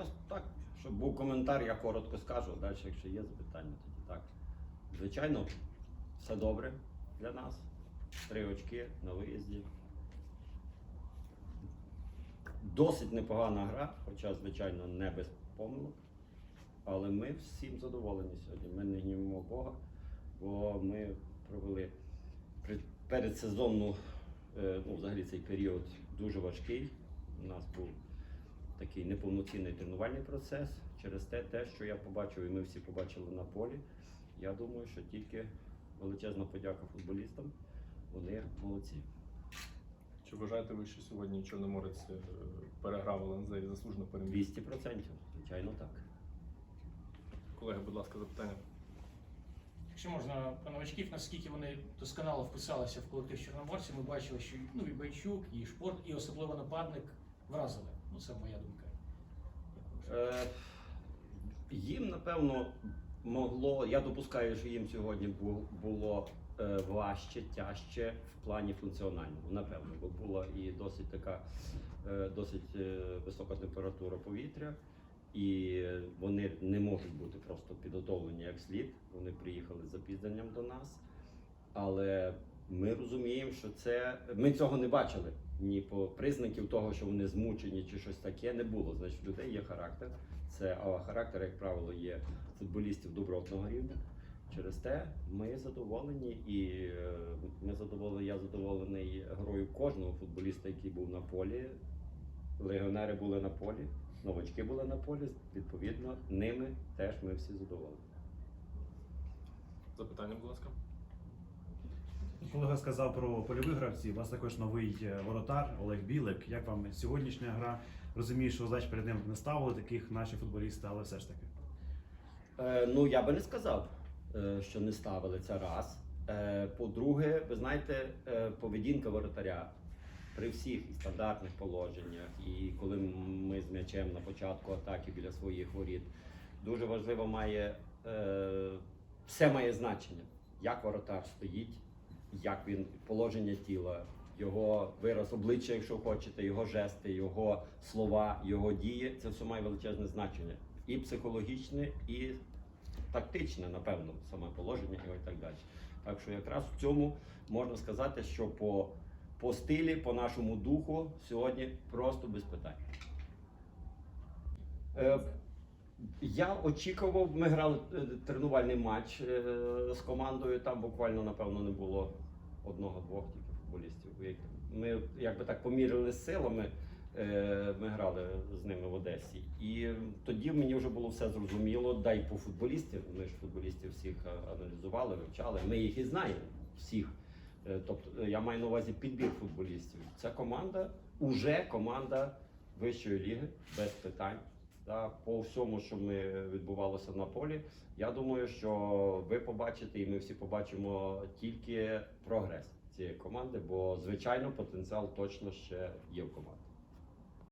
я так, щоб був коментар, я коротко скажу. Далі, якщо є запитання, тоді так. Звичайно, все добре для нас. Три очки на виїзді. Досить непогана гра, хоча, звичайно, не без помилок. Але ми всім задоволені сьогодні. Ми не гнівимо Бога, бо ми провели передсезонну, е, ну, взагалі цей період дуже важкий. У нас був такий неповноцінний тренувальний процес. Через те, те, що я побачив, і ми всі побачили на полі. Я думаю, що тільки величезна подяка футболістам. Вони молодці. Чи вважаєте ви, що сьогодні Чорноморець е, переграв ЛНЗ і заслужено переміг? 200%, звичайно, так. Колеги, будь ласка, запитання. Якщо можна про новачків, наскільки вони досконало вписалися в колектив Чорноморців, ми бачили, що ну, і Байчук, і Шпорт, і особливо нападник вразили. Це моя думка. Е, їм, напевно, могло. Я допускаю, що їм сьогодні було е, важче, тяжче в плані функціональному, напевно, бо була і досить така е, досить е, висока температура повітря, і вони не можуть бути просто підготовлені як слід. Вони приїхали з запізненням до нас. Але ми розуміємо, що це ми цього не бачили. Ні по признаків того, що вони змучені чи щось таке, не було. Значить, в людей є характер. Це а характер, як правило, є футболістів добротного рівня. Через те ми задоволені, і е, ми задоволені. Я задоволений грою кожного футболіста, який був на полі. Легіонери були на полі, новачки були на полі. Відповідно, ними теж ми всі задоволені. Запитання, будь ласка. Колега сказав про польових гравців. У вас також новий е, воротар Олег Білик. Як вам сьогоднішня гра? Розумію, що задач перед ним не ставили таких наші футболісти, але все ж таки. Е, ну, я би не сказав, е, що не ставили це раз. Е, по-друге, ви знаєте, е, поведінка воротаря при всіх стандартних положеннях, і коли ми з м'ячем на початку атаки біля своїх воріт, дуже важливо має е, все має значення, як воротар стоїть, як він положення тіла, його вираз обличчя, якщо хочете, його жести, його слова, його дії це все має величезне значення. І психологічне, і тактичне, напевно, саме положення його і так далі. Так що якраз в цьому можна сказати, що по, по стилі, по нашому духу сьогодні просто без питань. Я очікував, ми грали е, тренувальний матч е, з командою. Там буквально, напевно, не було одного-двох тільки футболістів. Ми якби так поміряли силами. е, Ми грали з ними в Одесі. І тоді мені вже було все зрозуміло. Дай по футболістів. Ми ж футболістів всіх аналізували, вивчали. Ми їх і знаємо всіх. Тобто я маю на увазі підбір футболістів. Ця команда уже команда вищої ліги, без питань. Та, по всьому, що ми відбувалося на полі, я думаю, що ви побачите, і ми всі побачимо тільки прогрес цієї команди, бо звичайно потенціал точно ще є в команді.